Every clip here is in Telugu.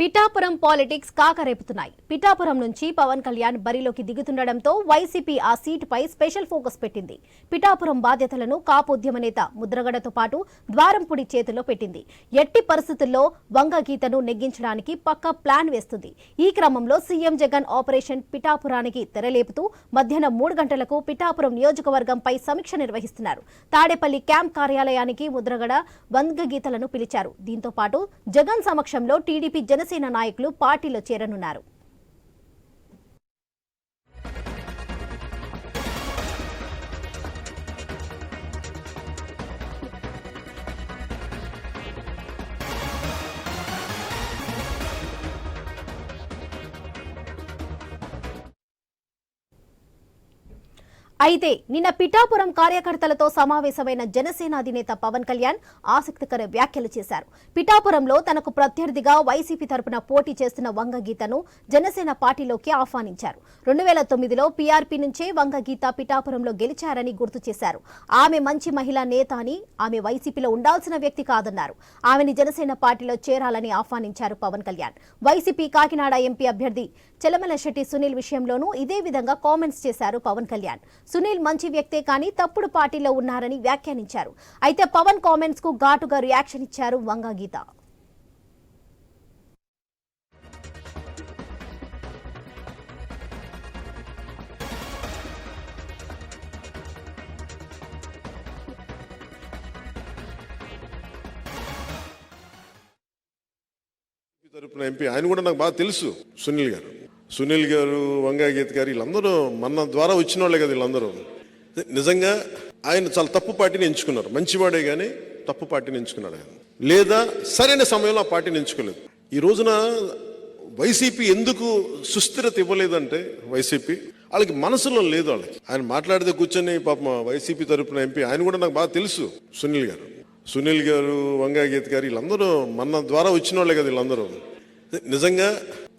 పిఠాపురం పాలిటిక్స్ కాకరేపుతున్నాయి. పిఠాపురం నుంచి పవన్ కళ్యాణ్ బరిలోకి దిగుతుండటంతో వైసీపీ ఆ సీటుపై స్పెషల్ ఫోకస్ పెట్టింది. పిఠాపురం బాధ్యతలను కాపు ఉద్యమ నేత ముద్రగడతో పాటు ద్వారంపుడి చేతిలో పెట్టింది. ఎట్టి పరిస్థితుల్లో వంగ గీతను నెగ్గించడానికి పక్క ప్లాన్ వేస్తుంది. ఈ క్రమంలో సీఎం జగన్ ఆపరేషన్ పిఠాపురానికి తెరలేపుతూ మధ్యాహ్నం మూడు గంటలకు పిఠాపురం నియోజకవర్గంపై సమీక్ష నిర్వహిస్తున్నారు. తాడేపల్లి క్యాంప్ కార్యాలయానికి ముద్రగడ వంగ గీతలను పిలిచారు. దీంతో పాటు జగన్ సమక్షంలో టీడీపీ జనసేన నాయకులు పార్టీలో చేరనున్నారు. అయితే నిన్న పిఠాపురం కార్యకర్తలతో సమావేశమైన జనసేన అధినేత పవన్ కళ్యాణ్ ఆసక్తికర వ్యాఖ్యలు చేశారు. పిఠాపురంలో తనకు ప్రత్యర్థిగా వైసీపీ తరపున పోటీ చేస్తున్న వంగ గీతను జనసేన పార్టీలోకి ఆహ్వానించారు. రెండు వేల తొమ్మిదిలో పీఆర్పీ నుంచే వంగ గీత పిఠాపురంలో గెలిచారని గుర్తు చేశారు. ఆమె మంచి మహిళా నేత అని ఆమె వైసీపీలో ఉండాల్సిన వ్యక్తి కాదన్నారు. ఆమెని జనసేన పార్టీలో చేరాలని ఆహ్వానించారు పవన్ కళ్యాణ్. వైసీపీ కాకినాడ ఎంపీ అభ్యర్థి చెలమల శెట్టి సునీల్ విషయంలోనూ ఇదే విధంగా కామెంట్స్ చేశారు పవన్ కళ్యాణ్. సునీల్ మంచి వ్యక్తే కానీ తప్పుడు పార్టీలో ఉన్నారని వ్యాఖ్యానించారు. అయితే పవన్ కామెంట్స్కు ఘాటుగా రియాక్షన్ ఇచ్చారు వంగ గీత. తరపున ఎంపీ ఆయన కూడా నాకు బాగా తెలుసు సునీల్ గారు. సునీల్ గారు వంగా గీత్ గారు వీళ్ళందరూ మన ద్వారా వచ్చిన వాళ్ళే కదా వీళ్ళందరూ. నిజంగా ఆయన చాలా తప్పు పార్టీని ఎంచుకున్నారు. మంచివాడే కానీ తప్పు పార్టీని ఎంచుకున్నాడు ఆయన. లేదా సరైన సమయంలో ఆ పార్టీని ఎంచుకోలేదు. ఈ రోజున వైసీపీ ఎందుకు సుస్థిరత ఇవ్వలేదంటే వైసీపీ వాళ్ళకి మనసులో లేదు వాళ్ళకి. ఆయన మాట్లాడితే కూర్చొని పాపం వైసీపీ తరపున ఎంపీ ఆయన కూడా నాకు బాగా తెలుసు సునీల్ గారు. సునీల్ గారు వంగా గీత్ గారు వీళ్ళందరూ మన ద్వారా వచ్చిన వాళ్ళే కదా వీళ్ళందరూ. నిజంగా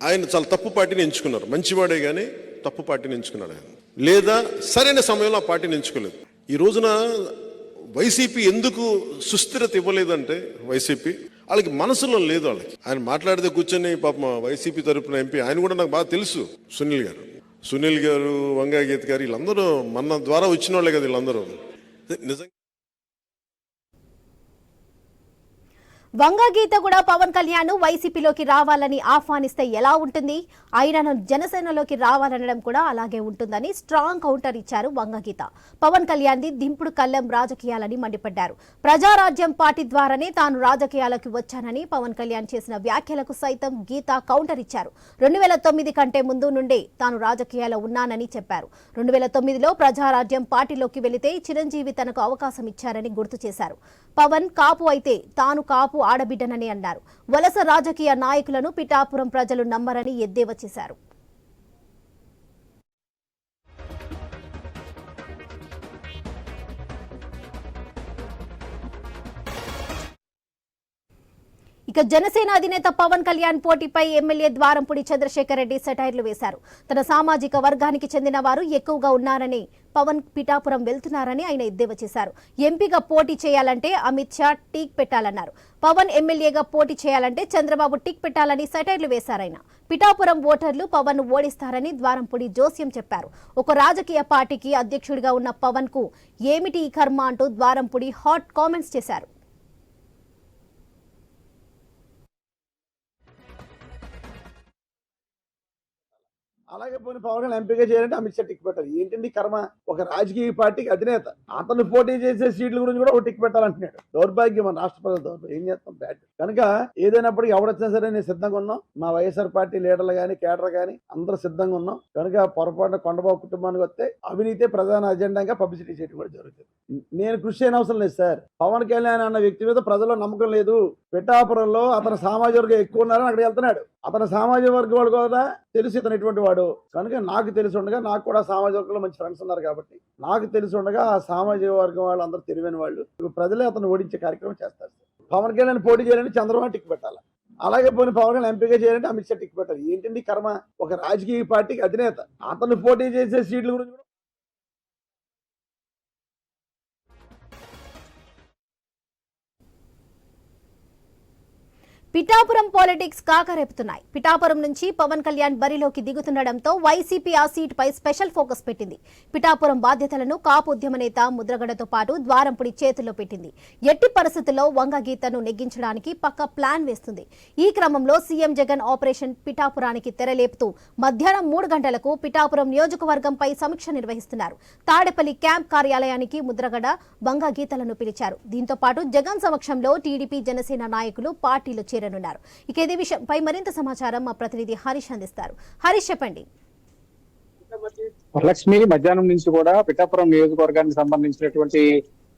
ఆయన చాలా తప్పు పార్టీని ఎంచుకున్నారు. మంచివాడే కానీ తప్పు పార్టీని ఎంచుకున్నాడు ఆయన. లేదా సరైన సమయంలో ఆ పార్టీని ఎంచుకోలేదు. ఈ రోజున వైసీపీ ఎందుకు సుస్థిరత ఇవ్వలేదంటే వైసీపీ వాళ్ళకి మనసులో లేదు వాళ్ళకి. ఆయన మాట్లాడితే కూర్చొని పాపం వైసీపీ తరపున ఎంపీ ఆయన కూడా నాకు బాగా తెలుసు సునీల్ గారు. సునీల్ గారు వంగా గారు వీళ్ళందరూ మన ద్వారా వచ్చిన వాళ్ళే కదా వీళ్ళందరూ. నిజంగా గీత కూడా పవన్ కళ్యాణ్ వైసీపీలోకి రావాలని ఆహ్వానిస్తే ఎలా ఉంటుంది? ఆయనను జనసేనలోకి రావాలనడం కూడా అలాగే ఉంటుందని స్ట్రాంగ్ కౌంటర్ ఇచ్చారు వంగగీత పవన్ కళ్యాణ్ది దింపుడు కళ్ళెం రాజకీయాలని మండిపడ్డారు. ప్రజారాజ్యం పార్టీ ద్వారానే తాను రాజకీయాలకు వచ్చానని పవన్ కళ్యాణ్ చేసిన వ్యాఖ్యలకు సైతం గీత కౌంటర్ ఇచ్చారు. రెండు వేల తొమ్మిది కంటే ముందు నుండే తాను రాజకీయాల్లో ఉన్నానని చెప్పారు. రెండు వేల తొమ్మిదిలో ప్రజారాజ్యం పార్టీలోకి వెళితే చిరంజీవి తనకు అవకాశం ఇచ్చారని గుర్తు చేశారు. పవన్ కాపు అయితే తాను కాపు ఆడబిడ్డనని అన్నారు. వలస రాజకీయ నాయకులను పిఠాపురం ప్రజలు నమ్మరని ఎద్దేవా చేశారు. ఇక జనసేన అధినేత పవన్ కళ్యాణ్ పోటీపై ఎమ్మెల్యే ద్వారంపూడి చంద్రశేఖర్ రెడ్డి సెటైర్లు వేశారు. తన సామాజిక వర్గానికి చెందిన వారు ఎక్కువగా ఉన్నారని పవన్ పిఠాపురం వెళ్తున్నారని ఆయన ఎద్దేవా చేశారు. ఎంపీగా పోటీ చేయాలంటే అమిత్ షా టీక్ పెట్టాలన్నారు. పవన్ ఎమ్మెల్యేగా పోటీ చేయాలంటే చంద్రబాబు టిక్ పెట్టాలని సెటైర్లు వేశారాయన పిఠాపురం ఓటర్లు పవన్ ఓడిస్తారని ద్వారంపూడి జోస్యం చెప్పారు. ఒక రాజకీయ పార్టీకి అధ్యక్షుడిగా ఉన్న పవన్కు ఏమిటి ఈ కర్మ అంటూ ద్వారంపూడి హాట్ కామెంట్స్ చేశారు. అలాగే పోనీ పవన్ కళ్యాణ్ ఎంపీగా చేయాలంటే అమిత్ షా టిక్ పెట్టాలి. ఏంటండి కర్మ? ఒక రాజకీయ పార్టీకి అధినేత. అతను పోటీ చేసే సీట్ల గురించి కూడా ఒక టిక్ పెట్టాలంటున్నాడు. దౌర్భాగ్యం మన రాష్ట్ర ప్రజల దౌర్భాగ్యం. ఏం చేస్తాం? బ్యాట్ కనుక ఏదైనప్పటికీ ఎవడొచ్చినా సరే నేను సిద్ధంగా ఉన్నాం. మా వైఎస్ఆర్ పార్టీ లీడర్లు కానీ కేడర్ కానీ అందరూ సిద్ధంగా ఉన్నాం. కనుక పొరపాటున కొండబాబు కుటుంబానికి వస్తే అవినీతి ప్రధాన అజెండాగా పబ్లిసిటీ చేయడం కూడా జరుగుతుంది. నేను కృషి చేయని అవసరం లేదు సార్. పవన్ కళ్యాణ్ అన్న వ్యక్తి మీద ప్రజల్లో నమ్మకం లేదు. పిఠాపురంలో అతను సామాజిక వర్గం ఎక్కువ ఉన్నారని అక్కడ వెళ్తున్నాడు. అతను సామాజిక వర్గం వాడు కూడా తెలిసి ఇతను ఎటువంటి వాడు. కనుక నాకు తెలిసి ఉండగా నాకు కూడా సామాజిక వర్గంలో మంచి ఫ్రెండ్స్ ఉన్నారు కాబట్టి నాకు తెలిసి ఉండగా ఆ సామాజిక వర్గం వాళ్ళు అందరూ తెలివైన వాళ్ళు. ప్రజలే అతను ఓడించే కార్యక్రమం చేస్తారు పవన్ కళ్యాణ్ పోటీ చేయాలంటే చంద్రబాబు టిక్ పెట్టాలి. అలాగే పోయిన పవన్ కళ్యాణ్ ఎంపీగా చేయాలంటే అమిత్ షా టిక్ పెట్టాలి. ఏంటండి కర్మ? ఒక రాజకీయ పార్టీకి అధినేత. అతను పోటీ చేసే సీట్ల గురించి పిఠాపురం పాలిటిక్స్ కాకరేపుతున్నాయి పిఠాపురం నుంచి పవన్ కళ్యాణ్ బరిలోకి దిగుతుండటంతో వైసీపీ ఆ సీటుపై స్పెషల్ ఫోకస్ పెట్టింది. పిఠాపురం బాధ్యతలను కాపు ఉద్యమ నేత ముద్రగడతో పాటు ద్వారంపుడి చేతుల్లో పెట్టింది. ఎట్టి పరిస్థితుల్లో వంగ గీతను నెగ్గించడానికి పక్క ప్లాన్ వేస్తుంది. ఈ క్రమంలో సీఎం జగన్ ఆపరేషన్ పిఠాపురానికి తెరలేపుతూ మధ్యాహ్నం మూడు గంటలకు పిఠాపురం నియోజకవర్గంపై సమీక్ష నిర్వహిస్తున్నారు. తాడేపల్లి క్యాంప్ కార్యాలయానికి ముద్రగడ వంగ గీతలను పిలిచారు. దీంతో పాటు జగన్ సమక్షంలో టీడీపీ జనసేన నాయకులు పార్టీలు చేరారు చేరనున్నారు. ఇక ఇదే విషయంపై మరింత సమాచారం మా ప్రతినిధి హరీష్ అందిస్తారు. హరీష్ చెప్పండి. వరలక్ష్మి మధ్యాహ్నం నుంచి కూడా పిఠాపురం నియోజకవర్గానికి సంబంధించినటువంటి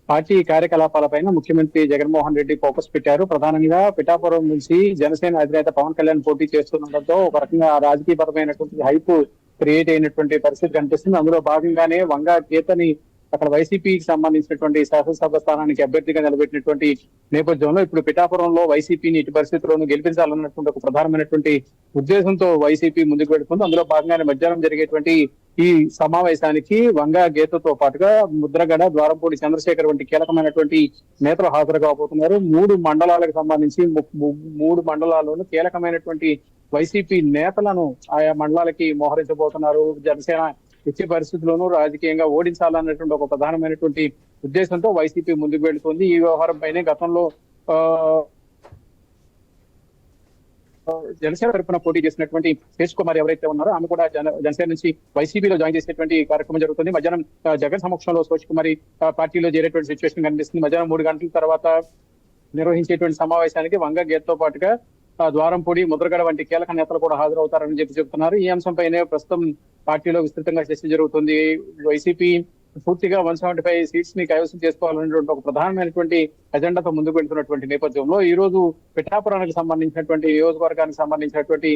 పార్టీ కార్యకలాపాలపైన ముఖ్యమంత్రి జగన్మోహన్ రెడ్డి ఫోకస్ పెట్టారు. ప్రధానంగా పిఠాపురం నుంచి జనసేన అధినేత పవన్ కళ్యాణ్ పోటీ చేస్తుండటంతో ఒక రకంగా రాజకీయపరమైనటువంటి హైప్ క్రియేట్ అయినటువంటి పరిస్థితి కనిపిస్తుంది. అందులో భాగంగానే వంగా గీతని అక్కడ వైసీపీకి సంబంధించినటువంటి శాసనసభ స్థానానికి అభ్యర్థిగా నిలబెట్టినటువంటి నేపథ్యంలో ఇప్పుడు పిఠాపురంలో వైసీపీని ఇటు పరిస్థితుల్లోనూ గెలిపించాలన్నటువంటి ఒక ప్రధానమైనటువంటి ఉద్దేశంతో వైసీపీ ముందుకు పెడుతుంది అందులో భాగంగానే మధ్యాహ్నం జరిగేటువంటి ఈ సమావేశానికి వంగా గీతతో పాటుగా ముద్రగడ ద్వారంపూడి చంద్రశేఖర్ వంటి కీలకమైనటువంటి నేతలు హాజరు కాబోతున్నారు. మూడు మండలాలకు సంబంధించి మూడు మండలాల్లోనూ కీలకమైనటువంటి వైసీపీ నేతలను ఆయా మండలాలకి మోహరించబోతున్నారు. జనసేన ఇచ్చే పరిస్థితుల్లోనూ రాజకీయంగా ఓడించాలన్నటువంటి ఒక ప్రధానమైనటువంటి ఉద్దేశంతో వైసీపీ ముందుకు వెళుతుంది. ఈ వ్యవహారం పైనే గతంలో ఆ జనసేన తరఫున పోటీ చేసినటువంటి శేష్ కుమార్ ఎవరైతే ఉన్నారో ఆమె కూడా జనసేన నుంచి వైసీపీలో జాయిన్ చేసేటువంటి కార్యక్రమం జరుగుతుంది. మధ్యాహ్నం జగన్ సమక్షంలో శేష్ కుమారి పార్టీలో చేరేటువంటి సిచ్యువేషన్ కనిపిస్తుంది. మధ్యాహ్నం మూడు గంటల తర్వాత నిర్వహించేటువంటి సమావేశానికి వంగ గేట్తో పాటుగా ద్వారంపూడి ముద్రగడ వంటి కీలక నేతలు కూడా హాజరవుతారని చెప్పి చెప్తున్నారు. ఈ అంశంపైనే ప్రస్తుతం పార్టీలో విస్తృతంగా చర్చ జరుగుతుంది. వైసీపీ పూర్తిగా వన్ సెవెంటీ ఫైవ్ సీట్స్ని కైవసం చేసుకోవాలనేటువంటి ఒక ప్రధానమైనటువంటి ఎజెండాతో ముందుకు వెళ్తున్నటువంటి నేపథ్యంలో ఈ రోజు పిఠాపురానికి సంబంధించినటువంటి నియోజకవర్గానికి సంబంధించినటువంటి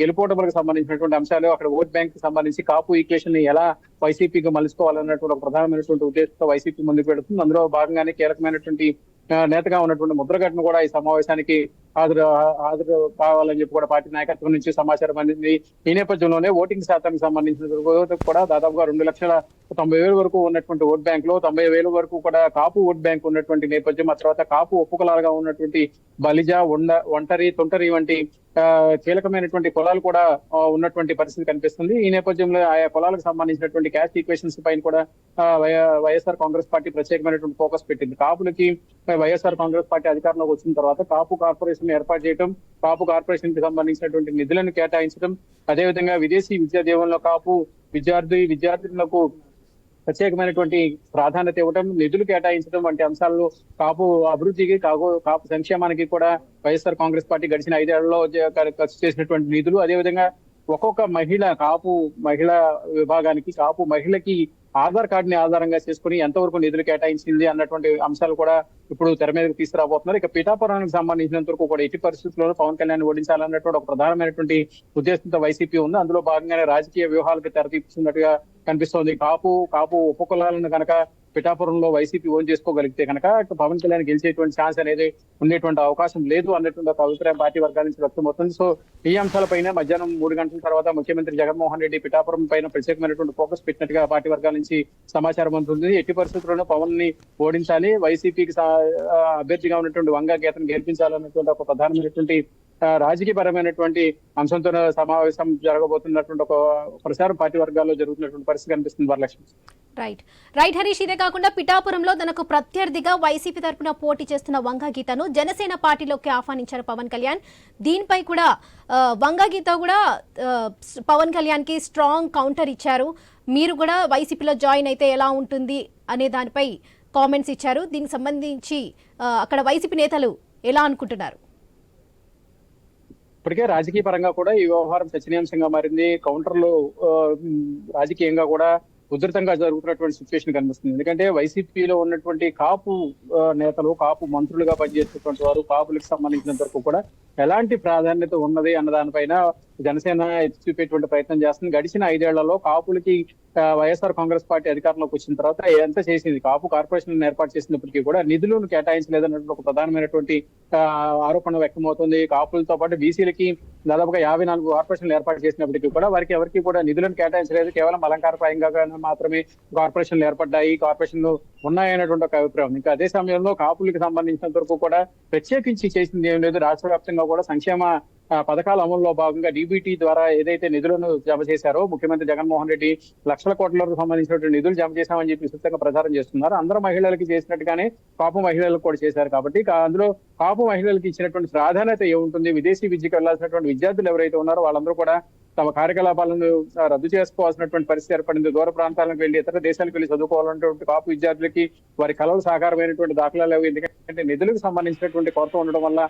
గెలుపోటములకు సంబంధించినటువంటి అంశాలు అక్కడ ఓట్ బ్యాంక్కి సంబంధించి కాపు ఈక్వేషన్ని ఎలా వైసీపీకి మలుసుకోవాలన్నటువంటి ఒక ప్రధానమైనటువంటి ఉద్దేశంతో వైసీపీ ముందుకు పెడుతుంది అందులో భాగంగానే కీలకమైనటువంటి నేతగా ఉన్నటువంటి ముద్రగడ్ను కూడా ఈ సమావేశానికి హాజరు హాజరు కావాలని చెప్పి కూడా పార్టీ నాయకత్వం నుంచి సమాచారం అందింది. ఈ నేపథ్యంలోనే ఓటింగ్ శాతానికి సంబంధించిన కూడా దాదాపుగా రెండు లక్షల తొంభై వేల వరకు ఉన్నటువంటి ఓట్ బ్యాంక్లో తొంభై వేల వరకు కూడా కాపు ఓట్ బ్యాంక్ ఉన్నటువంటి నేపథ్యం ఆ తర్వాత కాపు ఒప్పుకలాలుగా ఉన్నటువంటి బలిజ ఉండ ఒంటరి తొంటరి వంటి కీలకమైనటువంటి కులాలు కూడా ఉన్నటువంటి పరిస్థితి కనిపిస్తుంది. ఈ నేపథ్యంలో ఆయా కులాలకు సంబంధించినటువంటి క్యాస్ట్ ఈక్వేషన్స్ పైన కూడా వై- వైఎస్ఆర్ కాంగ్రెస్ పార్టీ ప్రత్యేకమైనటువంటి ఫోకస్ పెట్టింది. కాపులకి వైఎస్ఆర్ కాంగ్రెస్ పార్టీ అధికారంలోకి వచ్చిన తర్వాత కాపు కార్పొరేషన్ ఏర్పాటు చేయడం కాపు కార్పొరేషన్కి సంబంధించినటువంటి నిధులను కేటాయించడం అదేవిధంగా విదేశీ విద్యా దీవెనలో కాపు విద్యార్థి విద్యార్థులకు ప్రత్యేకమైనటువంటి ప్రాధాన్యత ఇవ్వడం నిధులు కేటాయించడం వంటి అంశాల్లో కాపు అభివృద్ధికి కాపు కాపు సంక్షేమానికి కూడా వైఎస్ఆర్ కాంగ్రెస్ పార్టీ గడిచిన ఐదేళ్ళలో ఖర్చు చేసినటువంటి నిధులు. అదేవిధంగా ఒక్కొక్క మహిళ కాపు మహిళా విభాగానికి కాపు మహిళకి ఆధార్ కార్డు ని ఆధారంగా చేసుకుని ఎంతవరకు నిధులు కేటాయించింది అన్నటువంటి అంశాలు కూడా ఇప్పుడు తెర మీదకి తీసుకురాబోతున్నారు. ఇక పీఠాపురానికి సంబంధించినంత వరకు కూడా ఎట్టి పరిస్థితుల్లో పవన్ కళ్యాణ్ ఓడించాలన్నటువంటి ఒక ప్రధానమైనటువంటి ఉద్దేశంతో వైసీపీ ఉంది. అందులో భాగంగానే రాజకీయ వ్యూహాలకు తెరతీస్తున్నట్టుగా కనిపిస్తోంది. కాపు కాపు ఉపకులాలను కనుక పిఠాపురంలో వైసీపీ ఓన్ చేసుకోగలిగితే కనుక పవన్ కళ్యాణ్ గెలిచేటువంటి ఛాన్స్ అనేది ఉండేటువంటి అవకాశం లేదు అన్నటువంటి ఒక అభిప్రాయం పార్టీ వర్గాల నుంచి వ్యక్తమవుతుంది. సో ఈ అంశాలపైన మధ్యాహ్నం మూడు గంటల తర్వాత ముఖ్యమంత్రి జగన్మోహన్ రెడ్డి పిఠాపురం పైన ప్రత్యేకమైనటువంటి ఫోకస్ పెట్టినట్టుగా పార్టీ వర్గాల నుంచి సమాచారం అందుతుంది. ఎట్టి పరిస్థితుల్లోనూ పవన్ని ఓడించాలి. వైసీపీకి అభ్యర్థిగా ఉన్నటువంటి వంగా గీతను గెలిపించాలన్నటువంటి ఒక ప్రధానమైనటువంటి రాజకీయపరమైనటువంటి అంశంతో సమావేశం జరగబోతున్నటువంటి ఒక ప్రచారం పార్టీ వర్గాల్లో జరుగుతున్నటువంటి పరిస్థితి కనిపిస్తుంది వరలక్ష్మి. రైట్. రైట్ హరీష్ ఇదే కాకుండా పిఠాపురంలో తనకు ప్రత్యర్థిగా వైసీపీ తరపున పోటీ చేస్తున్న వంగ గీతను జనసేన పార్టీలోకి ఆహ్వానించారు పవన్ కళ్యాణ్. దీనిపై కూడా వంగగీత గీత కూడా పవన్ కళ్యాణ్కి స్ట్రాంగ్ కౌంటర్ ఇచ్చారు. మీరు కూడా వైసీపీలో జాయిన్ అయితే ఎలా ఉంటుంది అనే దానిపై కామెంట్స్ ఇచ్చారు. దీనికి సంబంధించి అక్కడ వైసీపీ నేతలు ఎలా అనుకుంటున్నారు? ఇప్పటికే రాజకీయ పరంగా కూడా ఈ వ్యవహారం చర్చనీయాంశంగా మారింది. కౌంటర్లు రాజకీయంగా కూడా ఉధృతంగా జరుగుతున్నటువంటి సిచ్యువేషన్ కనిపిస్తుంది. ఎందుకంటే వైసీపీలో ఉన్నటువంటి కాపు నేతలు కాపు మంత్రులుగా పనిచేసేటువంటి వారు కాపులకు సంబంధించినంత వరకు కూడా ఎలాంటి ప్రాధాన్యత ఉన్నది అన్న దానిపైన జనసేన ఎత్తి చూపేటువంటి ప్రయత్నం చేస్తుంది. గడిచిన ఐదేళ్ళలో కాపులకి వైఎస్ఆర్ కాంగ్రెస్ పార్టీ అధికారంలోకి వచ్చిన తర్వాత ఎంత చేసింది. కాపు కార్పొరేషన్ ఏర్పాటు చేసినప్పటికీ కూడా నిధులను కేటాయించలేదన్నటువంటి ఒక ప్రధానమైనటువంటి ఆరోపణ వ్యక్తమవుతుంది. కాపులతో పాటు బీసీలకి దాదాపుగా యాభై నాలుగు కార్పొరేషన్లు ఏర్పాటు చేసినప్పటికీ కూడా వారికి ఎవరికి కూడా నిధులను కేటాయించలేదు. కేవలం అలంకారప్రాయంగా మాత్రమే కార్పొరేషన్లు ఏర్పడ్డాయి. కార్పొరేషన్లు ఉన్నాయనేటువంటి ఒక అభిప్రాయం. ఇంకా అదే సమయంలో కాపులకు సంబంధించినంత వరకు కూడా ప్రత్యేకించి చేసింది ఏం లేదు. రాష్ట్ర వ్యాప్తంగా కూడా సంక్షేమ పథకాల అమలులో భాగంగా డీబీటీ ద్వారా ఏదైతే నిధులను జమ చేశారో ముఖ్యమంత్రి జగన్మోహన్ రెడ్డి లక్షల కోట్లకు సంబంధించినటువంటి నిధులు జమ చేశామని చెప్పి విస్తృతంగా ప్రచారం చేస్తున్నారు. అందరు మహిళలకి చేసినట్టుగానే కాపు మహిళలకు కూడా చేశారు కాబట్టి అందులో కాపు మహిళలకు ఇచ్చినటువంటి ప్రాధాన్యత ఏముంటుంది? విదేశీ విద్యకు వెళ్ళాల్సినటువంటి విద్యార్థులు ఎవరైతే ఉన్నారో వాళ్ళందరూ కూడా తమ కార్యకలాపాలను రద్దు చేసుకోవాల్సినటువంటి పరిస్థితి ఏర్పడింది. దూర ప్రాంతాలకు వెళ్ళి ఇతర దేశాలకు వెళ్ళి చదువుకోవాలన్నటువంటి కాపు విద్యార్థులకి వారి కళలు సాకారమైనటువంటి దాఖలాలు లేవు. ఎందుకంటే నిధులకు సంబంధించినటువంటి కొరత ఉండడం వల్ల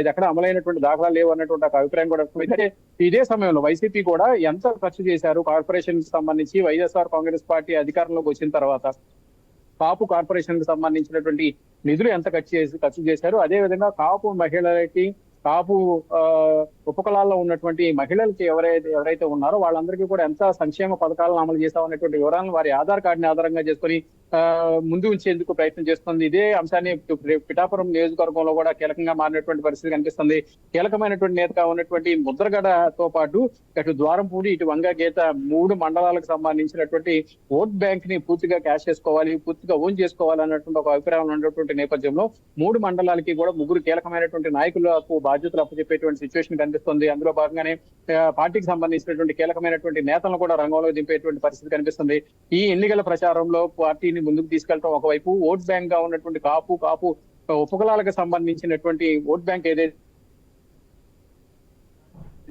ఇది ఎక్కడ అమలైనటువంటి దాఖలాలు లేవు అన్నటువంటి ఒక అభిప్రాయం కూడా అయితే ఇదే సమయంలో వైసీపీ కూడా ఎంత ఖర్చు చేశారు కార్పొరేషన్కి సంబంధించి వైఎస్ఆర్ కాంగ్రెస్ పార్టీ అధికారంలోకి వచ్చిన తర్వాత? కాపు కార్పొరేషన్కి సంబంధించినటువంటి నిధులు ఎంత ఖర్చు చేసి ఖర్చు చేశారు? అదే విధంగా కాపు మహిళలకి కాపు ఆ, ఉపకులాల్లో ఉన్నటువంటి మహిళలకి ఎవరైతే ఎవరైతే ఉన్నారో వాళ్ళందరికీ కూడా ఎంత సంక్షేమ పథకాలను అమలు చేస్తామనేటువంటి వివరాలను వారి ఆధార్ కార్డుని ఆధారంగా చేసుకొని ముందు ఉంచేందుకు ప్రయత్నం చేస్తుంది. ఇదే అంశాన్ని పిఠాపురం నియోజకవర్గంలో కూడా కీలకంగా మారినటువంటి పరిస్థితి కనిపిస్తుంది. కీలకమైనటువంటి నేతగా ఉన్నటువంటి ముద్రగడతో పాటు అటు ద్వారంపూడి ఇటు వంగ గీత మూడు మండలాలకు సంబంధించినటువంటి ఓట్ బ్యాంక్ని పూర్తిగా క్యాష్ చేసుకోవాలి పూర్తిగా ఓన్ చేసుకోవాలి అన్నటువంటి ఒక అభిప్రాయం ఉన్నటువంటి నేపథ్యంలో మూడు మండలాలకి కూడా ముగ్గురు కీలకమైనటువంటి నాయకులకు బాధ్యతలు అప్పచెప్పేటువంటి సిచ్యువేషన్ కనిపిస్తుంది. అందులో భాగంగానే పార్టీకి సంబంధించినటువంటి కీలకమైనటువంటి నేతలను కూడా రంగంలో దింపేటువంటి పరిస్థితి కనిపిస్తుంది. ఈ ఎన్నికల ప్రచారంలో పార్టీని ముందుకు తీసుకెళ్ళడం ఒకవైపు ఓట్ బ్యాంక్గా ఉన్నటువంటి కాపు కాపు ఉపకులాలకు సంబంధించినటువంటి ఓట్ బ్యాంక్ ఏదైతే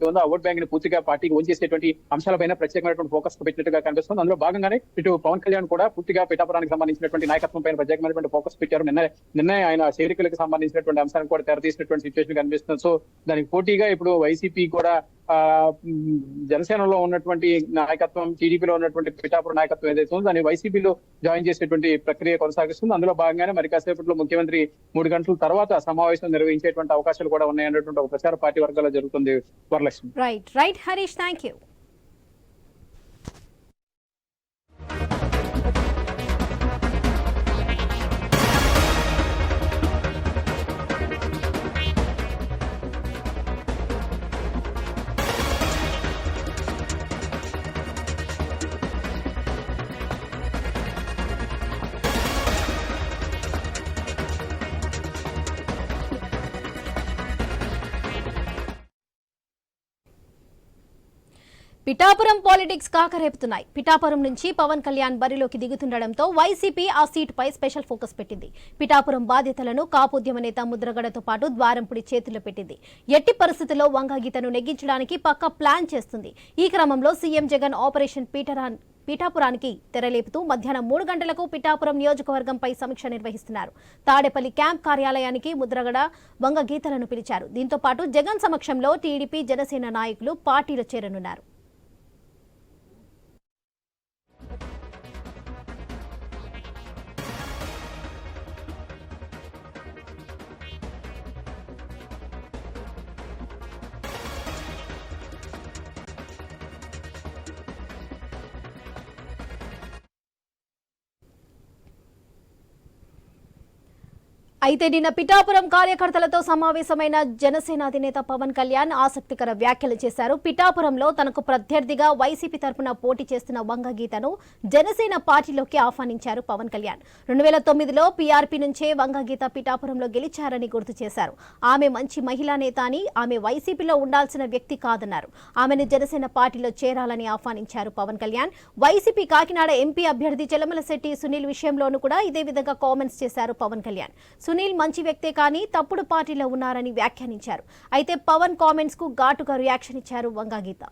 ఉందో ఓట్ బ్యాంక్ని పూర్తిగా పార్టీకి ఓన్ చేసేటువంటి అంశాలపైన ప్రత్యేకమైనటువంటి ఫోకస్ పెట్టినట్టుగా కనిపిస్తుంది. అందులో భాగంగానే ఇటు పవన్ కళ్యాణ్ కూడా పూర్తిగా పిఠాపురానికి సంబంధించినటువంటి నాయకత్వం పైన ప్రత్యేకమైనటువంటి ఫోకస్ పెట్టారు. నిన్న నిన్న ఆయన చేరికలకు సంబంధించినటువంటి అంశాలను కూడా తెరతీసినటువంటి సిచ్యువేషన్ కనిపిస్తుంది. సో దానికి పోటీగా ఇప్పుడు వైసీపీ కూడా జనసేనలో ఉన్నటువంటి నాయకత్వం టీడీపీలో ఉన్నటువంటి పిఠాపురం నాయకత్వం ఏదైతే ఉందో దాన్ని వైసీపీలో జాయిన్ చేసేటువంటి ప్రక్రియ కొనసాగిస్తుంది. అందులో భాగంగానే మరి కాసేపట్లో ముఖ్యమంత్రి మూడు గంటల తర్వాత సమావేశం నిర్వహించేటువంటి అవకాశాలు కూడా ఉన్నాయన్నటువంటి ఒక ప్రచార పార్టీ వర్గాల్లో జరుగుతుంది Varalakshmi. Right right Harish thank you Pithapuram politics కాకరేపుతున్నాయి Pithapuram నుంచి పవన్ కళ్యాణ్ బరిలోకి దిగుతుండటంతో వైసీపీ ఆ సీటుపై స్పెషల్ ఫోకస్ పెట్టింది. పిఠాపురం బాధ్యతలను కాపుద్యమ నేత ముద్రగడతో పాటు ద్వారంపుడి చేతుల్లో పెట్టింది. ఎట్టి పరిస్థితుల్లో వంగగీతను నెగ్గించడానికి పక్క ప్లాన్ చేస్తుంది. ఈ క్రమంలో సీఎం జగన్ ఆపరేషన్ పీటరాన్ పీఠాపురానికి తెరలేపుతూ మధ్యాహ్నం మూడు గంటలకు పిఠాపురం నియోజకవర్గంపై సమీక్ష నిర్వహిస్తున్నారు. తాడేపల్లి క్యాంప్ కార్యాలయానికి ముద్రగడ వంగ గీతలను పిలిచారు. దీంతో పాటు జగన్ సమక్షంలో టీడీపీ జనసేన నాయకులు పార్టీలో చేరనున్నారు. అయితే నిన్న పిఠాపురం కార్యకర్తలతో సమావేశమైన జనసేన అధినేత పవన్ కళ్యాణ్ ఆసక్తికర వ్యాఖ్యలు చేశారు. పిఠాపురంలో తనకు ప్రత్యర్థిగా వైసీపీ తరఫున పోటీ చేస్తున్న వంగగీతను జనసేన పార్టీలోకి ఆహ్వానించారు పవన్ కళ్యాణ్. రెండు వేల తొమ్మిదిలో పీఆర్పీ నుంచే వంగగీత పిఠాపురంలో గెలిచారని గుర్తు చేశారు. ఆమె మంచి మహిళా నేత అని ఆమె వైసీపీలో ఉండాల్సిన వ్యక్తి కాదన్నారు. ఆమెను జనసేన పార్టీలో చేరాలని ఆహ్వానించారు పవన్ కళ్యాణ్. వైసీపీ కాకినాడ ఎంపీ అభ్యర్థి చెలమలశెట్టి సునీల్ విషయంలోనూ కూడా ఇదే విధంగా కామెంట్స్ చేశారు పవన్ కళ్యాణ్. సునీల్ మంచి వ్యక్తే కానీ తప్పుడు పార్టీలో ఉన్నారని వ్యాఖ్యానించారు. అయితే పవన్ కామెంట్స్కు ఘాటుగా రియాక్షన్ ఇచ్చారు వంగాగీత.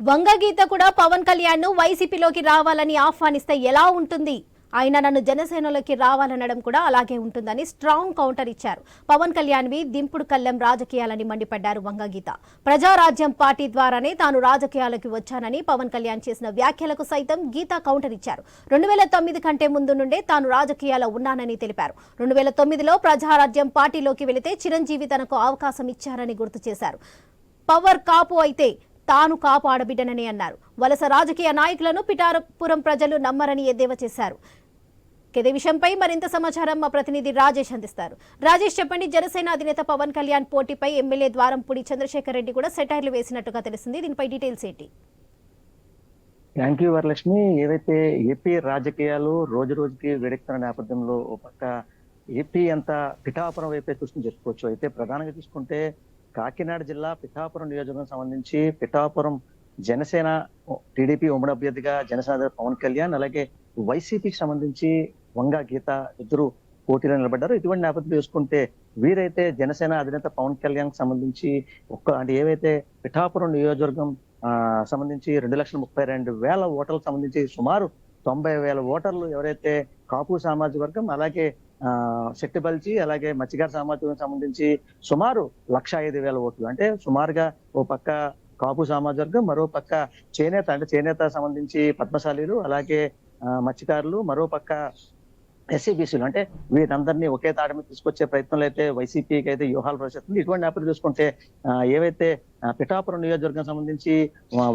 వంగగీత కూడా పవన్ కళ్యాణ్ను వైసీపీలోకి రావాలని ఆహ్వానిస్తే ఎలా ఉంటుంది? ఆయన నన్ను జనసేనలోకి రావాలనడం కూడా అలాగే ఉంటుందని స్ట్రాంగ్ కౌంటర్ ఇచ్చారు. పవన్ కళ్యాణ్వి దింపుడు కళ్ళెం రాజకీయాలని మండిపడ్డారు వంగగీత. ప్రజారాజ్యం పార్టీ ద్వారానే తాను రాజకీయాలకు వచ్చానని పవన్ కళ్యాణ్ చేసిన వ్యాఖ్యలకు సైతం గీత కౌంటర్ ఇచ్చారు. రెండు వేల తొమ్మిది కంటే ముందు నుండే తాను రాజకీయాల్లో ఉన్నానని తెలిపారు. రెండు వేల తొమ్మిదిలో ప్రజారాజ్యం పార్టీలోకి వెళితే చిరంజీవి తనకు అవకాశం ఇచ్చారని గుర్తు చేశారు. పవర్ కాపు అయితే తాను కాపు ఆడబిడ్డనని అన్నారు. వలస రాజకీయ నాయకులను పిఠారపురం ప్రజలు నమ్మరని ఎద్దేవా చేశారు. ఇదే విషయంపై మరింత సమాచారం మా ప్రతినిధి రాజేష్ అందిస్తారు. రాజేష్ చెప్పండి జనసేన అధినేత పవన్ కళ్యాణ్ పోటీపై ఎమ్మెల్యే ద్వారంపూడి చంద్రశేఖర్ రెడ్డి కూడా సెటైర్లు వేసినట్టుగా తెలిసింది దీనిపై డీటెయిల్స్ ఏంటి? Thank you Varalakshmi. ఏవైతే ఏపీ రాజకీయాలు రోజు రోజుకి వేడెక్కుతున్న నేపథ్యంలో ఒక పక్క ఏపీ అంతా పిఠాపురం వైపే చూసుకుని చెప్పుకోవచ్చు అయితే ప్రధానంగా చూసుకుంటే కాకినాడ జిల్లా పిఠాపురం నియోజకవర్గం సంబంధించి పిఠాపురం జనసేన టీడీపీ ఉమ్మడి అభ్యర్థిగా జనసేన పవన్ కళ్యాణ్ అలాగే వైసీపీకి సంబంధించి వంగ గీత ఇద్దరు పోటీలో నిలబడ్డారు. ఇటువంటి నేపథ్యం చూసుకుంటే వీరైతే జనసేన అధినేత పవన్ కళ్యాణ్ సంబంధించి ఒక్క అంటే ఏవైతే పిఠాపురం నియోజకవర్గం సంబంధించి రెండు లక్షల ముప్పై రెండు వేల ఓటర్లకు సంబంధించి సుమారు తొంభై వేల ఓటర్లు ఎవరైతే కాపు సామాజిక వర్గం అలాగే ఆ శక్తిబల్చి అలాగే మత్స్యకార సామర్థ్యం సంబంధించి సుమారు లక్ష ఐదు వేల ఓట్లు. అంటే సుమారుగా ఓ పక్క కాపు సామాజిక వర్గం మరో పక్క చేనేత అంటే చేనేత సంబంధించి పద్మశాలీలు అలాగే ఆ, మత్స్యకారులు మరో పక్క ఎస్సీబీసీలు. అంటే వీరందరినీ ఒకే తాడమే మీద తీసుకొచ్చే ప్రయత్నంలో అయితే వైసీపీకి అయితే వ్యూహాలు ప్రవేశిస్తుంది. ఇటువంటి నేపథ్యం చూసుకుంటే ఏవైతే పిఠాపురం నియోజకవర్గం సంబంధించి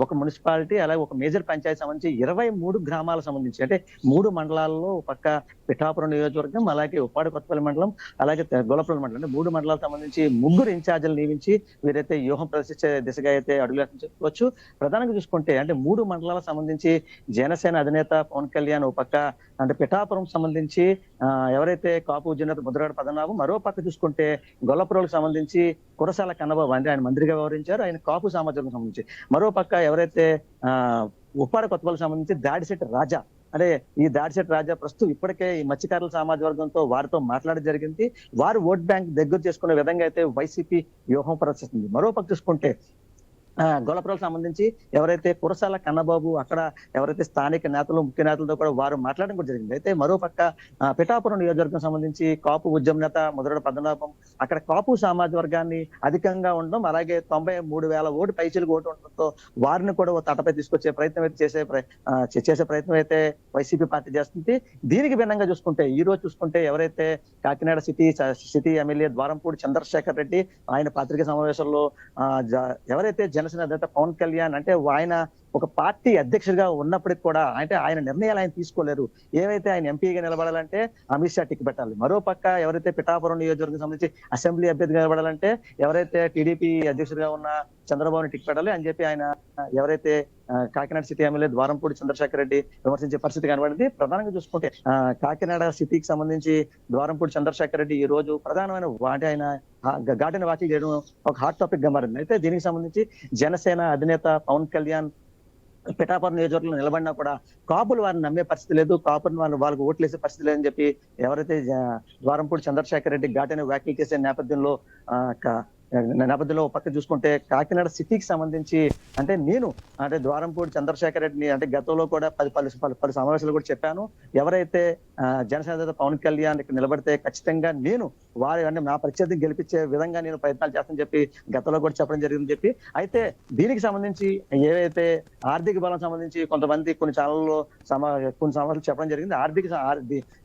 ఒక మున్సిపాలిటీ అలాగే ఒక మేజర్ పంచాయతీ సంబంధించి ఇరవై మూడు గ్రామాలకు సంబంధించి అంటే మూడు మండలాల్లో ఒక పక్క పిఠాపురం నియోజకవర్గం అలాగే ఉప్పాడి కొత్తపల్లి మండలం అలాగే గొలపల్లి మండలం. అంటే మూడు మండలాలకు సంబంధించి ముగ్గురు ఇన్ఛార్జీలు నియమించి వీరైతే వ్యూహం ప్రదర్శించే దిశగా అయితే అడుగులేదని చెప్పుకోవచ్చు ప్రధానంగా చూసుకుంటే అంటే మూడు మండలాలకు సంబంధించి జనసేన అధినేత పవన్ కళ్యాణ్ ఒక పక్క అంటే పిఠాపురం సంబంధించి ఎవరైతే కాపు ఉద్యనేత ముద్రగడ పదనాభం మరో పక్క చూసుకుంటే గొల్లపురంకి సంబంధించి కురసాల కన్నబాబు అంటే ఆయన మంత్రిగా వ్యవహరించారు. ఆయన కాపు సామాజికం సంబంధించి. మరో పక్క ఎవరైతే ఆ ఉప్పాడ కొత్తపల్లికి సంబంధించి దాడిశెట్టి రాజా. అంటే ఈ దాడిశెట్టి రాజా ప్రస్తుతం ఇప్పటికే ఈ మత్స్యకారుల సామాజిక వర్గంతో వారితో మాట్లాడడం జరిగింది. వారు ఓట్ బ్యాంక్ దగ్గర చేసుకునే విధంగా అయితే వైసీపీ వ్యూహం ప్రదర్శిస్తుంది. మరో పక్క చూసుకుంటే గొల్లపురాలకు సంబంధించి ఎవరైతే కురసాల కన్నబాబు అక్కడ ఎవరైతే స్థానిక నేతలు ముఖ్య నేతలతో కూడా వారు మాట్లాడడం కూడా జరిగింది. అయితే మరో పక్క పిఠాపురం నియోజకవర్గం సంబంధించి కాపు ఉద్యమ నేత ముద్రగడ పద్మనాభం అక్కడ కాపు సామాజిక వర్గాన్ని అధికంగా ఉండడం అలాగే తొంభై మూడు వేల ఓటు పైచీలకు ఓటు ఉండడంతో వారిని కూడా ఓ తటపై తీసుకొచ్చే ప్రయత్నం అయితే చేసే చేసే ప్రయత్నం అయితే వైసీపీ పార్టీ చేస్తుంది. దీనికి భిన్నంగా చూసుకుంటే ఈ రోజు చూసుకుంటే ఎవరైతే Kakinada city city MLA Dwarampudi Chandrasekhar Reddy ఆయన పాత్రిక సమావేశంలో ఎవరైతే జన అధినేత పవన్ కళ్యాణ్ అంటే ఆయన ఒక పార్టీ అధ్యక్షుడిగా ఉన్నప్పటికి కూడా అంటే ఆయన నిర్ణయాలు ఆయన తీసుకోలేరు. ఏవైతే ఆయన ఎంపీగా నిలబడాలంటే అమిత్ షా టిక్ పెట్టాలి. మరో పక్క ఎవరైతే పిఠాపురం నియోజకవర్గం సంబంధించి అసెంబ్లీ అభ్యర్థిగా నిలబడాలంటే ఎవరైతే టీడీపీ అధ్యక్షుడిగా ఉన్న చంద్రబాబుని టిక్ పెట్టాలి అని చెప్పి ఆయన ఎవరైతే కాకినాడ సిటీ ఎమ్మెల్యే ద్వారంపూడి చంద్రశేఖర్ రెడ్డి విమర్శించే పరిస్థితి కనబడింది ప్రధానంగా చూసుకుంటే కాకినాడ సిటీకి సంబంధించి ద్వారంపూడి చంద్రశేఖర్ రెడ్డి ఈ రోజు ప్రధానమైన వాటి ఆయన ఆ, వ్యాఖ్యలు చేయడం ఒక హాట్ టాపిక్గా మారింది. అయితే దీనికి సంబంధించి జనసేన అధినేత పవన్ కళ్యాణ్ పిఠాపురం నియోజకవర్గంలో నిలబడినా కూడా కాపులు వారిని నమ్మే పరిస్థితి లేదు కాపులు వారిని వాళ్ళకి ఓట్లేసే పరిస్థితి లేదని చెప్పి ఎవరైతే ద్వారంపూడి చంద్రశేఖర్ రెడ్డి ఘాటైన వ్యాఖ్యలు చేసే నేపథ్యంలో ఆ, నేపథ్యంలో పక్క చూసుకుంటే కాకినాడ సిటీకి సంబంధించి అంటే నేను అంటే ద్వారంపూడి చంద్రశేఖర్ రెడ్డిని అంటే గతంలో కూడా పది పలు పలు పలు సమావేశాలు కూడా చెప్పాను. ఎవరైతే జనసేన పవన్ కళ్యాణ్ ఇక్కడ నిలబడితే ఖచ్చితంగా నేను వారి అంటే నా ప్రత్యర్థిని గెలిపించే విధంగా నేను ప్రయత్నాలు చేస్తానని చెప్పి గతంలో కూడా చెప్పడం జరిగిందని చెప్పి అయితే దీనికి సంబంధించి ఏవైతే ఆర్థిక బలం సంబంధించి కొంతమంది కొన్ని ఛానల్లో సమా కొన్ని సమావేశాలు చెప్పడం జరిగింది ఆర్థిక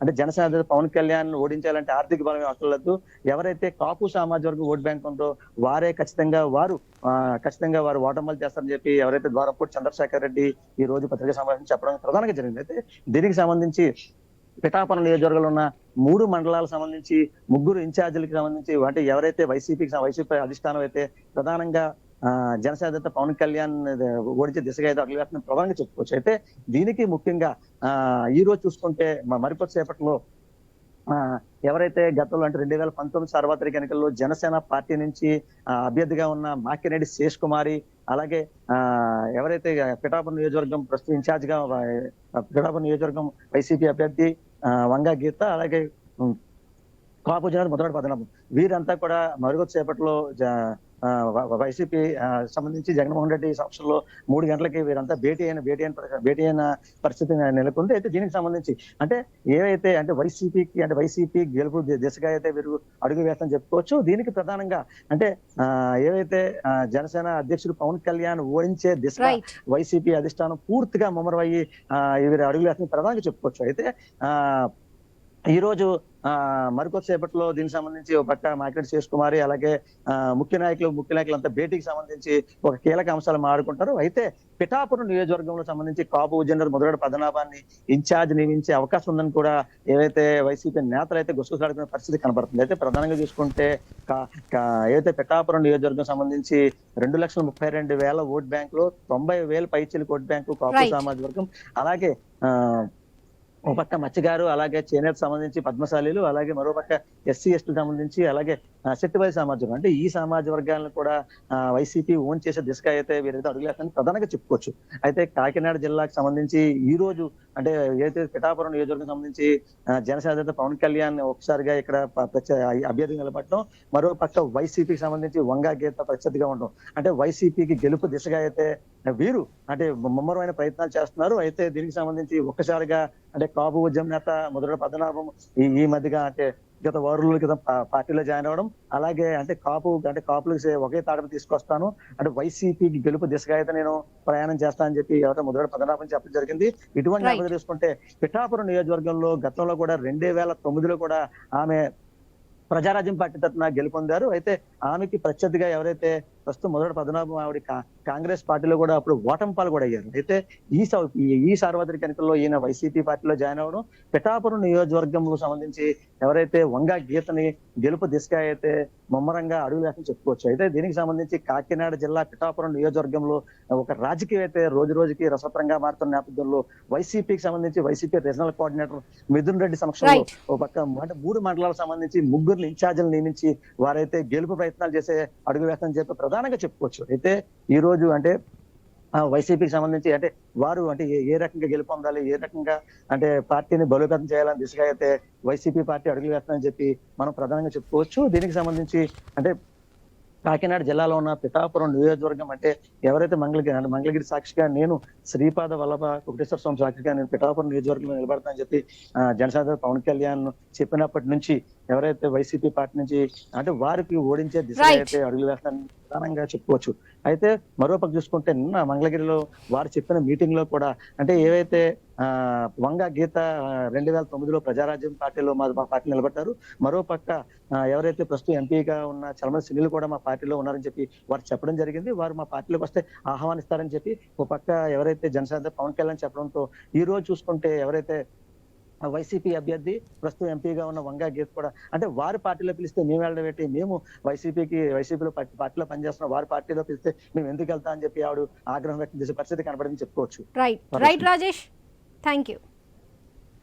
అంటే జనసేన పవన్ కళ్యాణ్ ఓడించాలంటే ఆర్థిక బలం అవసరం ఎవరైతే కాపు సామాజిక వర్గం ఓట్ బ్యాంక్ ఉందో వారే ఖచ్చితంగా వారు ఖచ్చితంగా వారు ఓటమలు చేస్తారని చెప్పి ఎవరైతే ద్వారపూడి చంద్రశేఖర్ రెడ్డి ఈ రోజు పత్రికా సమావేశం చెప్పడం ప్రధానంగా జరిగింది. అయితే దీనికి సంబంధించి పిఠాపురం నియోజకవర్గంలో ఉన్న మూడు మండలాలకు సంబంధించి ముగ్గురు ఇన్ఛార్జీలకు సంబంధించి అంటే ఎవరైతే వైసీపీకి వైసీపీ అధిష్టానం అయితే ప్రధానంగా ఆ, జనసేన పవన్ కళ్యాణ్ ఇది ఓడించే దిశగా అయితే అడుగు ప్రధానంగా చెప్పుకోవచ్చు. అయితే దీనికి ముఖ్యంగా ఆ ఈ రోజు చూసుకుంటే మ- మరికొద్ది సేపట్లో ఆ, ఎవరైతే గతంలో అంటే రెండు వేల పంతొమ్మిది సార్వత్రిక ఎన్నికల్లో జనసేన పార్టీ నుంచి అభ్యర్థిగా ఉన్న మాకిరెడ్డి శేష్ కుమారి అలాగే ఆ ఎవరైతే పిఠాపురం నియోజకవర్గం ప్రస్తుతం ఇన్ఛార్జ్గా పిఠాపురం నియోజకవర్గం వైసీపీ అభ్యర్థి ఆ, వంగా గీత అలాగే కాపు జనాలు మొదటి పదనం వీరంతా కూడా మరుగు చేపట్లో జ- వైసీపీ ఆ, సంబంధించి జగన్మోహన్ రెడ్డి సంవత్సరంలో మూడు గంటలకి వీరంతా భేటీ అయిన భేటీ అయిన భేటీ అయిన పరిస్థితి నెలకొంది. అయితే దీనికి సంబంధించి అంటే ఏవైతే అంటే వైసీపీకి అంటే వైసీపీ గెలుపు దిశగా అయితే వీరు అడుగు వేస్తామని చెప్పుకోవచ్చు. దీనికి ప్రధానంగా అంటే ఆ, ఏవైతే ఆ, జనసేన అధ్యక్షుడు పవన్ కళ్యాణ్ ఓడించే దిశగా రైట్ వైసీపీ అధిష్టానం పూర్తిగా ముమ్మరమయ్యి ఆ, వీరు అడుగులు వేస్తున్న ప్రధానంగా చెప్పుకోవచ్చు. అయితే ఈ రోజు ఆ మరికొద్దిసేపట్లో దీనికి సంబంధించి ఒక పక్క మాకిరెడ్డి శేష్ కుమారి అలాగే ఆ, ముఖ్య నాయకులు ముఖ్య నాయకులు అంతా భేటీకి సంబంధించి ఒక కీలక అంశాలు మాట్లాడుకుంటారు అయితే పిఠాపురం నియోజకవర్గంలో సంబంధించి కాపు జనరల్ మొదలైన పదనాభాన్ని ఇన్ఛార్జ్ నియమించే అవకాశం ఉందని కూడా ఏవైతే వైసీపీ నేతలు అయితే గుసగుసలాడుకునే పరిస్థితి కనబడుతుంది అయితే ప్రధానంగా చూసుకుంటే ఏదైతే పిఠాపురం నియోజకవర్గం సంబంధించి రెండు లక్షల ముప్పై రెండు వేల ఓట్ బ్యాంక్లో తొంభై వేల పైచీలకు ఓట్ బ్యాంకు కాపు. సామాజిక వర్గం అలాగే ఆ ఒక పక్క మత్స్యగారు అలాగే చేనేత సంబంధించి పద్మశాలీలు అలాగే మరో పక్క ఎస్సీ ఎస్టీ సంబంధించి అలాగే శక్తిపై శెట్టివారి అంటే ఈ సామాజిక వర్గాలను కూడా వైసీపీ ఓన్ చేసే దిశగా అయితే వీరైతే అడుగులేస్తారని ప్రధానంగా చెప్పుకోవచ్చు. అయితే కాకినాడ జిల్లాకు సంబంధించి ఈ రోజు అంటే ఏదైతే పిఠాపురం నియోజకవర్గం సంబంధించి జనసేన పవన్ కళ్యాణ్ ఒకసారిగా ఇక్కడ అభ్యర్థి నిలబడటం మరో పక్క వైసీపీకి సంబంధించి వంగా గీత ప్రత్యర్థిగా ఉండడం అంటే వైసీపీకి గెలుపు దిశగా అయితే వీరు అంటే ముమ్మరమైన ప్రయత్నాలు చేస్తున్నారు. అయితే దీనికి సంబంధించి ఒక్కసారిగా అంటే కాపు ఉద్యమ నేత మొదటి పద్మనాభం ఈ ఈ మధ్యగా అంటే గత వారుల క్రితం పార్టీలో జాయిన్ అవ్వడం అలాగే అంటే కాపు అంటే కాపులకు ఒకే తాటను తీసుకొస్తాను. అంటే వైసీపీకి గెలుపు దిశగా అయితే నేను ప్రయాణం చేస్తానని చెప్పి ఎవరైతే మొదటి పద్మనాభం చెప్పడం జరిగింది. ఇటువంటి. నేపథ్యం చూసుకుంటే పిఠాపురం నియోజకవర్గంలో గతంలో కూడా రెండే వేల తొమ్మిదిలో కూడా ఆమె ప్రజారాజ్యం పార్టీ తరఫున గెలుపొందారు. అయితే ఆమెకి ప్రత్యర్థిగా ఎవరైతే ప్రస్తుతం మొదటి పద్మనాభం ఆవిడ కాంగ్రెస్ పార్టీలో కూడా అప్పుడు ఓటమి పాలు కూడా అయ్యారు అయితే ఈ ఈ- సార్వత్రిక ఎన్నికల్లో ఈయన వైసీపీ పార్టీలో జాయిన్ అవ్వడం పిఠాపురం నియోజకవర్గంలో సంబంధించి ఎవరైతే వంగా గీతని గెలుపు దిశగా అయితే ముమ్మరంగా అడుగు వేస్తని చెప్పుకోవచ్చు అయితే దీనికి సంబంధించి కాకినాడ జిల్లా పిఠాపురం నియోజకవర్గంలో ఒక రాజకీయ అయితే రోజు రోజుకి రసవత్రంగా మారుతున్న నేపథ్యంలో వైసీపీకి సంబంధించి YCP regional coordinator Mithun Reddy సమక్షంలో. ఓ పక్క మూడు మండలాలకు సంబంధించి ముగ్గురు ఇన్ఛార్జీలు నియమించి వారైతే గెలుపు ప్రయత్నాలు చేసే అడుగు వేస్తామని చెప్పి ప్రధానంగా చెప్పుకోవచ్చు. అయితే ఈ రోజు అంటే ఆ, వైసీపీకి సంబంధించి అంటే వారు అంటే ఏ- ఏ రకంగా గెలుపొందాలి ఏ రకంగా అంటే పార్టీని బలోపేతం చేయాలని దిశగా అయితే వైసీపీ పార్టీ అడుగులు వేస్తామని చెప్పి మనం ప్రధానంగా చెప్పుకోవచ్చు. దీనికి సంబంధించి అంటే కాకినాడ జిల్లాలో ఉన్న పిఠాపురం నియోజకవర్గం అంటే ఎవరైతే మంగళగిరి అంటే మంగళగిరి సాక్షిగా నేను శ్రీపాద వల్లభ కుటేశ్వర స్వామి సాక్షిగా నేను పిఠాపురం నియోజకవర్గంలో నిలబడతానని చెప్పి జనసేన పవన్ కళ్యాణ్ చెప్పినప్పటి నుంచి ఎవరైతే వైసీపీ పార్టీ నుంచి అంటే వారికి ఓడించే దిశగా Right. అయితే అడుగులు వేస్తానని ప్రధానంగా చెప్పుకోవచ్చు అయితే మరోపక్క చూసుకుంటే నిన్న మంగళగిరిలో వారు చెప్పిన మీటింగ్లో కూడా అంటే ఏవైతే వంగ గీత రెండు వేల తొమ్మిదిలో ప్రజారాజ్యం పార్టీలో మా పార్టీ నిలబడ్డారు. మరో పక్క ఎవరైతే ప్రస్తుతం ఎంపీగా ఉన్న చలమల సునీల్ కూడా మా పార్టీలో ఉన్నారని చెప్పి వారు చెప్పడం జరిగింది. వారు మా పార్టీలోకి వస్తే ఆహ్వానిస్తారని చెప్పి ఒక పక్క ఎవరైతే జనసేన పవన్ కళ్యాణ్ చెప్పడంతో ఈ రోజు చూసుకుంటే ఎవరైతే వైసీపీ అభ్యర్థి ప్రస్తుతం ఎంపీగా ఉన్న వంగా గీత కూడా అంటే వారి పార్టీలో పిలిస్తే మేము వెళ్ళడం ఏంటి మేము వైసీపీకి వైసీపీలో పార్టీ- పార్టీలో పనిచేస్తున్న వారి పార్టీలో పిలిస్తే మేము ఎందుకు వెళ్తా అని చెప్పి ఆవిడ ఆగ్రహం వ్యక్తం చేసే పరిస్థితి కనబడింది చెప్పుకోవచ్చు. Right right Rajesh thank you